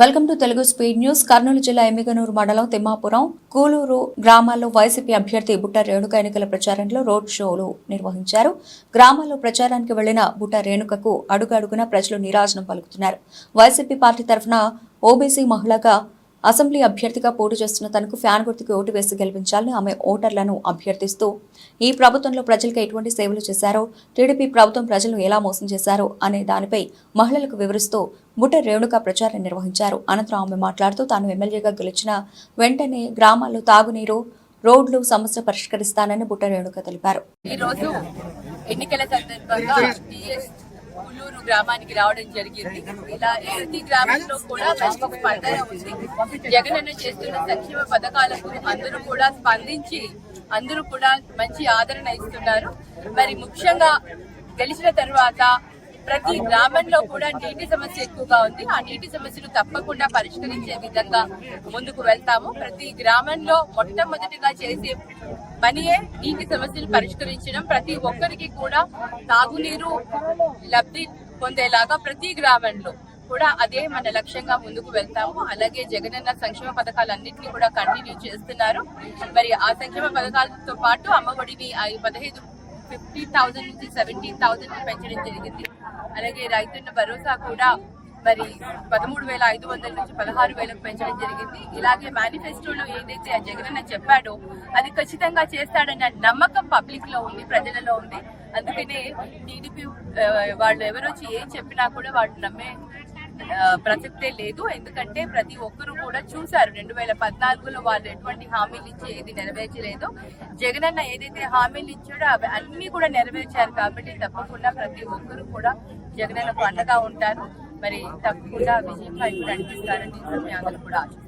Welcome to Telugu speed news. Kurnool జిల్లా ఎమ్మిగనూరు మండలం తిమ్మాపురం కూలూరు గ్రామాల్లో వైసీపీ అభ్యర్థి బుట్ట రేణుక ఎన్నికల ప్రచారంలో రోడ్ షోలు నిర్వహించారు. గ్రామాల్లో ప్రచారానికి వెళ్ళిన బుట్ట రేణుకకు అడుగడుగున ప్రజలు నిరాజనం పలుకుతున్నారు. వైసీపీ పార్టీ తరఫున ఓబీసీ మహిళగా అసెంబ్లీ అభ్యర్థిగా పోటీ చేస్తున్న తనకు ఫ్యాన్ గుర్తుకు ఓటు వేసి గెలిపించాలని ఆమె ఓటర్లను అభ్యర్థిస్తూ ఈ ప్రభుత్వంలో ప్రజలకు ఎటువంటి సేవలు చేశారో టీడీపీ ప్రభుత్వం ప్రజలను ఎలా మోసం చేశారో అనే దానిపై మహిళలకు వివరిస్తూ బుట్ట రేణుక ప్రచారం నిర్వహించారు. అనంతరం ఆమె మాట్లాడుతూ తాను ఎమ్మెల్యేగా గెలిచిన వెంటనే గ్రామాల్లో తాగునీరు రోడ్లు సమస్య పరిష్కరిస్తానని బుట్ట రేణుక తెలిపారు. ఈ రోజు ఎన్నికల సందర్భంగా ఉల్లూరు గ్రామానికి రావడం జరిగింది. ఇలా ప్రతి గ్రామంలో కూడా ఒక స్పందన ఉంది. జగనన్న చేస్తున్న సంక్షేమ పథకాలకు అందరూ కూడా స్పందించి అందరూ కూడా మంచి ఆదరణ ఇస్తున్నారు. మరి ముఖ్యంగా గెలిచిన తర్వాత ప్రతి గ్రామంలో కూడా నీటి సమస్య ఎక్కువగా ఉంది. ఆ నీటి సమస్యను తప్పకుండా పరిష్కరించే విధంగా ముందుకు వెళ్తాము. ప్రతి గ్రామంలో మొట్టమొదటిగా చేసే పనియే నీటి సమస్యలు పరిష్కరించడం. ప్రతి ఒక్కరికి కూడా తాగునీరు లబ్ధి పొందేలాగా ప్రతి గ్రామంలో కూడా అదే మన లక్ష్యంగా ముందుకు వెళ్తాము. అలాగే జగనన్న సంక్షేమ పథకాలన్నింటినీ కూడా కంటిన్యూ చేస్తున్నారు. మరి ఆ సంక్షేమ పథకాలతో పాటు అమ్మఒడిని ఐదు పదహైదు ఫిఫ్టీన్ థౌసండ్ నుంచి సెవెంటీన్ థౌసండ్ పెంచడం జరిగింది. అలాగే రైతున్న భరోసా కూడా మరి పదమూడు వేల ఐదు వందల నుంచి పదహారు వేలకు పెంచడం జరిగింది. ఇలాగే మేనిఫెస్టోలో ఏదైతే ఆ జగనన్న చెప్పాడో అది ఖచ్చితంగా చేస్తాడన్న నమ్మకం పబ్లిక్లో ఉంది ప్రజలలో ఉంది. అందుకనే టీడీపీ వాళ్ళు ఎవరొచ్చి ఏం చెప్పినా కూడా వాళ్ళు నమ్మే ప్రసక్తే లేదు. ఎందుకంటే ప్రతి ఒక్కరూ కూడా చూశారు. రెండు వేల పద్నాలుగులో వాళ్ళు ఎటువంటి హామీలు ఇచ్చి ఏది నెరవేర్చలేదు. జగనన్న ఏదైతే హామీలు ఇచ్చాడో అవి అన్ని కూడా నెరవేర్చారు కాబట్టి తప్పకుండా ప్రతి ఒక్కరు కూడా జగనన్న అండగా ఉంటారు. మరి తప్పకుండా విజయం వైపు నడిపిస్తారని అందరూ కూడా ఆశిస్తారు